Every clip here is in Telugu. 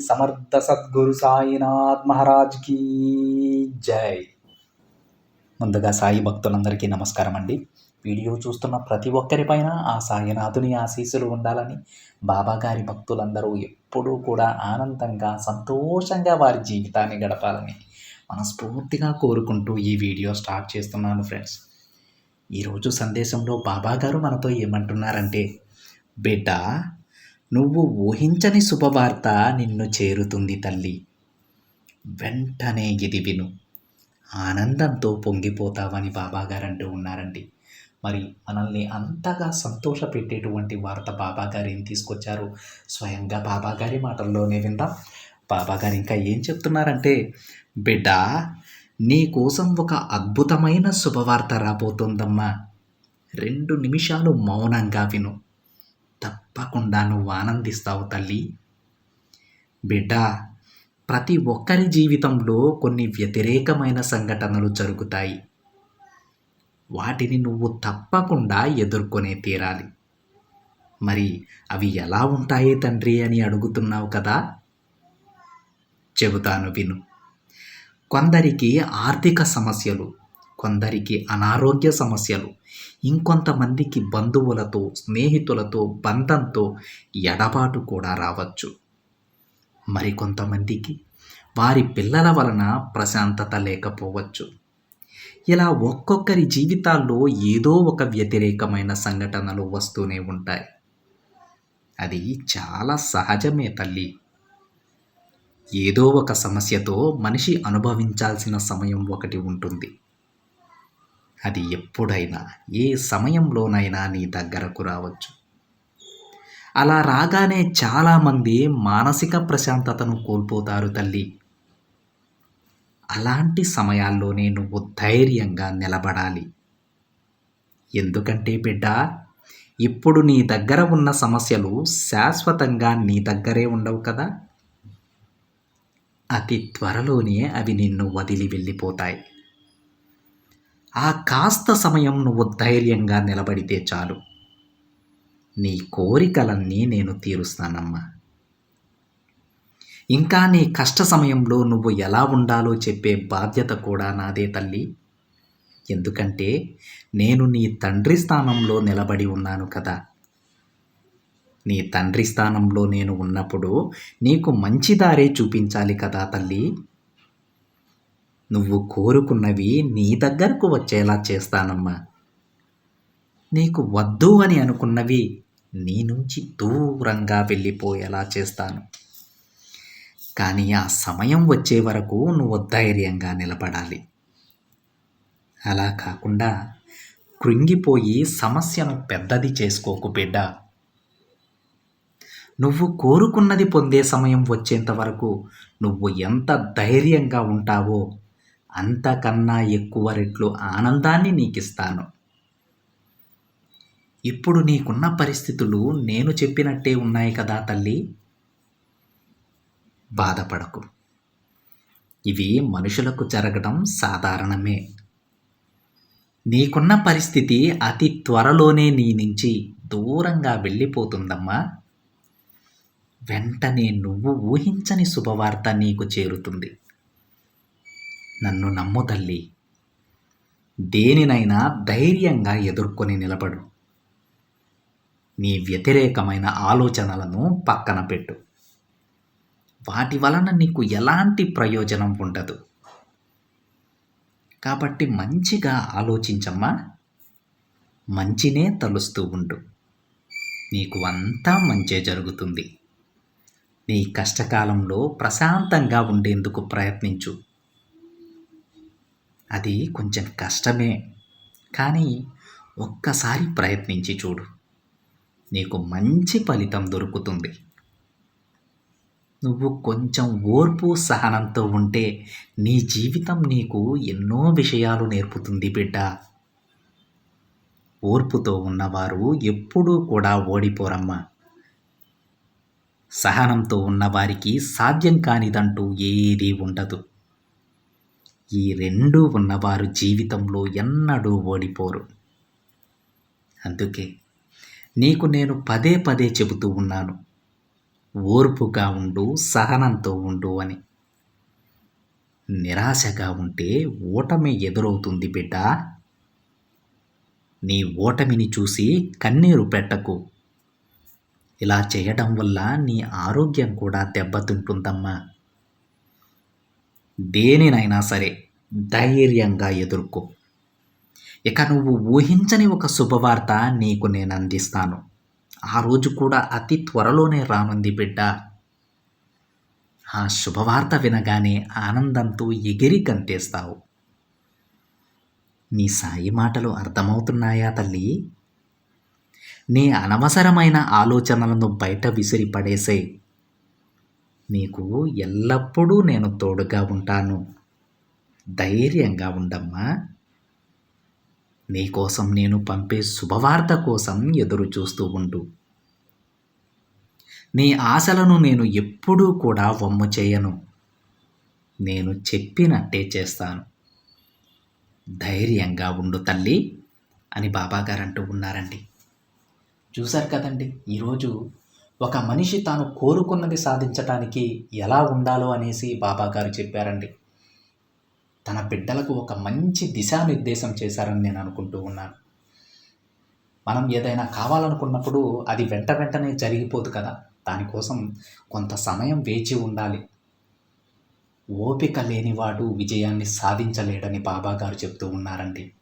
సమర్థ సద్గురు సాయినాథ్ మహారాజ్ మహారాజ్కి జై. ముందుగా సాయి భక్తులందరికీ నమస్కారం అండి. వీడియో చూస్తున్న ప్రతి ఒక్కరిపైన ఆ సాయినాథుని ఆశీస్సులు ఉండాలని బాబా గారి భక్తులందరూ ఎప్పుడూ కూడా ఆనందంగా సంతోషంగా వారి జీవితాన్ని గడపాలని మనస్ఫూర్తిగా కోరుకుంటూ ఈ వీడియో స్టార్ట్ చేస్తున్నాను ఫ్రెండ్స్. ఈరోజు సందేశంలో బాబాగారు మనతో ఏమంటున్నారంటే బిడ్డ నువ్వు ఊహించని శుభవార్త నిన్ను చేరుతుంది తల్లి. వెంటనే ఇది విను. ఆనందంతో పొంగిపోతావని బాబాగారు అంటూ ఉన్నారండి. మరి మనల్ని అంతగా సంతోషపెట్టేటువంటి వార్త బాబాగారు ఏం తీసుకొచ్చారు? స్వయంగా బాబాగారి మాటల్లోనే విందాం. బాబాగారు ఇంకా ఏం చెప్తున్నారంటే బిడ్డ నీ కోసం ఒక అద్భుతమైన శుభవార్త రాబోతోందమ్మా. రెండు నిమిషాలు మౌనంగా విను. తప్పకుండా నువ్వు ఆనందిస్తావు తల్లి. బిడ్డ ప్రతి ఒక్కరి జీవితంలో కొన్ని వ్యతిరేకమైన సంఘటనలు జరుగుతాయి. వాటిని నువ్వు తప్పకుండా ఎదుర్కొనే తీరాలి. మరి అవి ఎలా ఉంటాయి తండ్రి అని అడుగుతున్నావు కదా? చెబుతాను విను. కొందరికి ఆర్థిక సమస్యలు కొందరికి అనారోగ్య సమస్యలు. ఇంకొంతమందికి బంధువులతో స్నేహితులతో బంధంతో ఎడబాటు కూడా రావచ్చు. మరికొంతమందికి వారి పిల్లల వలన ప్రశాంతత లేకపోవచ్చు. ఇలా ఒక్కొక్కరి జీవితాల్లో ఏదో ఒక వ్యతిరేకమైన సంఘటనలు వస్తూనే ఉంటాయి. అది చాలా సహజమే తల్లి. ఏదో ఒక సమస్యతో మనిషి అనుభవించాల్సిన సమయం ఒకటి ఉంటుంది. అది ఎప్పుడైనా ఏ సమయంలోనైనా నీ దగ్గరకు రావచ్చు. అలా రాగానే చాలామంది మానసిక ప్రశాంతతను కోల్పోతారు తల్లి. అలాంటి సమయాల్లోనే నువ్వు ధైర్యంగా నిలబడాలి. ఎందుకంటే బిడ్డ ఇప్పుడు నీ దగ్గర ఉన్న సమస్యలు శాశ్వతంగా నీ దగ్గరే ఉండవు కదా. అతి త్వరలోనే అవి నిన్ను వదిలి వెళ్ళిపోతాయి. ఆ కాస్త సమయం నువ్వు ధైర్యంగా నిలబడితే చాలు. నీ కోరికలన్నీ నేను తీరుస్తానమ్మా. ఇంకా నీ కష్ట సమయంలో నువ్వు ఎలా ఉండాలో చెప్పే బాధ్యత కూడా నాదే తల్లి. ఎందుకంటే నేను నీ తండ్రి స్థానంలో నిలబడి ఉన్నాను కదా. నీ తండ్రి స్థానంలో నేను ఉన్నప్పుడు నీకు మంచి దారే చూపించాలి కదా తల్లి. నువ్వు కోరుకున్నవి నీ దగ్గరకు వచ్చేలా చేస్తానమ్మా. నీకు వద్దు అని అనుకున్నవి నీ నుంచి దూరంగా వెళ్ళిపోయేలా చేస్తాను. కానీ ఆ సమయం వచ్చే వరకు నువ్వు ధైర్యంగా నిలబడాలి. అలా కాకుండా కృంగిపోయి సమస్యను పెద్దది చేసుకోకు బిడ్డ. నువ్వు కోరుకున్నది పొందే సమయం వచ్చేంత వరకు నువ్వు ఎంత ధైర్యంగా ఉంటావో అంతకన్నా ఎక్కువ రెట్లు ఆనందాన్ని నీకిస్తాను. ఇప్పుడు నీకున్న పరిస్థితులు నేను చెప్పినట్టే ఉన్నాయి కదా తల్లి? బాధపడకు. ఇవి మనుషులకు జరగడం సాధారణమే. నీకున్న పరిస్థితి అతి త్వరలోనే నీ నుంచి దూరంగా వెళ్ళిపోతుందమ్మా. వెంటనే నువ్వు ఊహించని శుభవార్త నీకు చేరుతుంది. నన్ను నమ్ము తల్లి. దేనినైనా ధైర్యంగా ఎదుర్కొని నిలబడు. నీ వ్యతిరేకమైన ఆలోచనలను పక్కన పెట్టు. వాటి వలన నీకు ఎలాంటి ప్రయోజనం ఉండదు. కాబట్టి మంచిగా ఆలోచించమ్మా. మంచినే తలుస్తూ ఉండు. నీకు అంతా మంచే జరుగుతుంది. నీ కష్టకాలంలో ప్రశాంతంగా ఉండేందుకు ప్రయత్నించు. అది కొంచెం కష్టమే. కానీ ఒక్కసారి ప్రయత్నించి చూడు. నీకు మంచి ఫలితం దొరుకుతుంది. నువ్వు కొంచెం ఓర్పు సహనంతో ఉంటే నీ జీవితం నీకు ఎన్నో విషయాలు నేర్పుతుంది బిడ్డ. ఓర్పుతో ఉన్నవారు ఎప్పుడూ కూడా ఓడిపోరమ్మా. సహనంతో ఉన్నవారికి సాధ్యం కానిదంటూ ఏదీ ఉండదు. ఈ రెండు ఉన్నవారు జీవితంలో ఎన్నడూ ఓడిపోరు. అందుకే నీకు నేను పదే పదే చెబుతూ ఉన్నాను ఓర్పుగా ఉండు సహనంతో ఉండు అని. నిరాశగా ఉంటే ఓటమి ఎదురవుతుంది బిడ్డ. నీ ఓటమిని చూసి కన్నీరు పెట్టకు. ఇలా చేయడం వల్ల నీ ఆరోగ్యం కూడా దెబ్బతింటుందమ్మా. దేనినైనా సరే ధైర్యంగా ఎదుర్కో. ఇక నువ్వు ఊహించని ఒక శుభవార్త నీకు నేను అందిస్తాను. ఆ రోజు కూడా అతి త్వరలోనే రానుంది బిడ్డ. ఆ శుభవార్త వినగానే ఆనందంతో ఎగిరి గంతేస్తావు. నీ సాయి మాటలు అర్థమవుతున్నాయా తల్లి? నీ అనవసరమైన ఆలోచనలను బయట విసిరి పడేసే నీకు ఎల్లప్పుడూ నేను తోడుగా ఉంటాను. ధైర్యంగా ఉండమ్మా. నీకోసం నేను పంపే శుభవార్త కోసం ఎదురు చూస్తూ ఉండు. నీ ఆశలను నేను ఎప్పుడూ కూడా వమ్ము చేయను. నేను చెప్పినట్టే చేస్తాను. ధైర్యంగా ఉండు తల్లి అని బాబాగారు అంటూ ఉన్నారండి. చూశారు కదండి ఈరోజు ఒక మనిషి తాను కోరుకున్నది సాధించటానికి ఎలా ఉండాలో అనేసి బాబాగారు చెప్పారండి. తన బిడ్డలకు ఒక మంచి దిశానిర్దేశం చేశారని నేను అనుకుంటూ ఉన్నాను. మనం ఏదైనా కావాలనుకున్నప్పుడు అది వెంట వెంటనే జరిగిపోదు కదా. దానికోసం కొంత సమయం వేచి ఉండాలి. ఓపిక లేనివాడు విజయాన్ని సాధించలేడని బాబాగారు చెప్తూ ఉన్నారండి.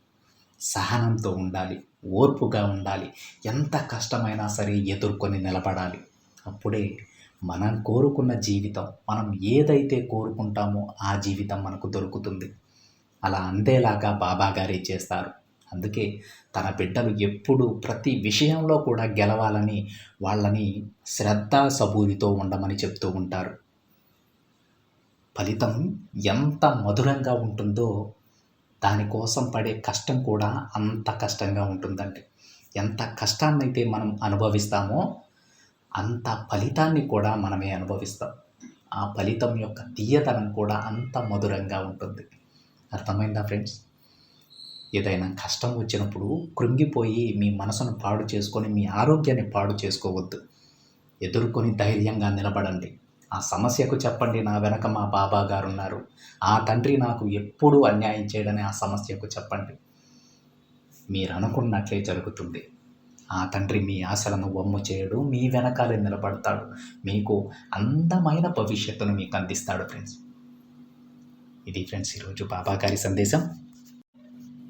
సహనంతో ఉండాలి. ఓర్పుగా ఉండాలి. ఎంత కష్టమైనా సరే ఎదుర్కొని నిలబడాలి. అప్పుడే మనం కోరుకున్న జీవితం మనం ఏదైతే కోరుకుంటామో ఆ జీవితం మనకు దొరుకుతుంది. అలా అందేలాగా బాబాగారే చేస్తారు. అందుకే తన బిడ్డలు ఎప్పుడు ప్రతి విషయంలో కూడా గెలవాలని వాళ్ళని శ్రద్ధ సబూరితో ఉండమని చెప్తూ ఉంటారు. ఫలితం ఎంత మధురంగా ఉంటుందో దానికోసం పడే కష్టం కూడా అంత కష్టంగా ఉంటుందండి. ఎంత కష్టాన్నైతే మనం అనుభవిస్తామో అంత ఫలితాన్ని కూడా మనమే అనుభవిస్తాం. ఆ ఫలితం యొక్క తీయతనం కూడా అంత మధురంగా ఉంటుంది. అర్థమైందా ఫ్రెండ్స్? ఏదైనా కష్టం వచ్చినప్పుడు కృంగిపోయి మీ మనసును పాడు చేసుకొని మీ ఆరోగ్యాన్ని పాడు చేసుకోవద్దు. ఎదుర్కొని ధైర్యంగా నిలబడండి. ఆ సమస్యకు చెప్పండి నా వెనక మా బాబా గారు ఉన్నారు ఆ తండ్రి నాకు ఎప్పుడూ అన్యాయం చేయడని ఆ సమస్యకు చెప్పండి. మీరు అనుకున్నట్లే జరుగుతుంది. ఆ తండ్రి మీ ఆశలను వమ్ము చేయడు మీ వెనకాలే నిలబడతాడు. మీకు అందమైన భవిష్యత్తును మీకు అందిస్తాడు ఫ్రెండ్స్. ఇది ఫ్రెండ్స్ ఈరోజు బాబా గారి సందేశం.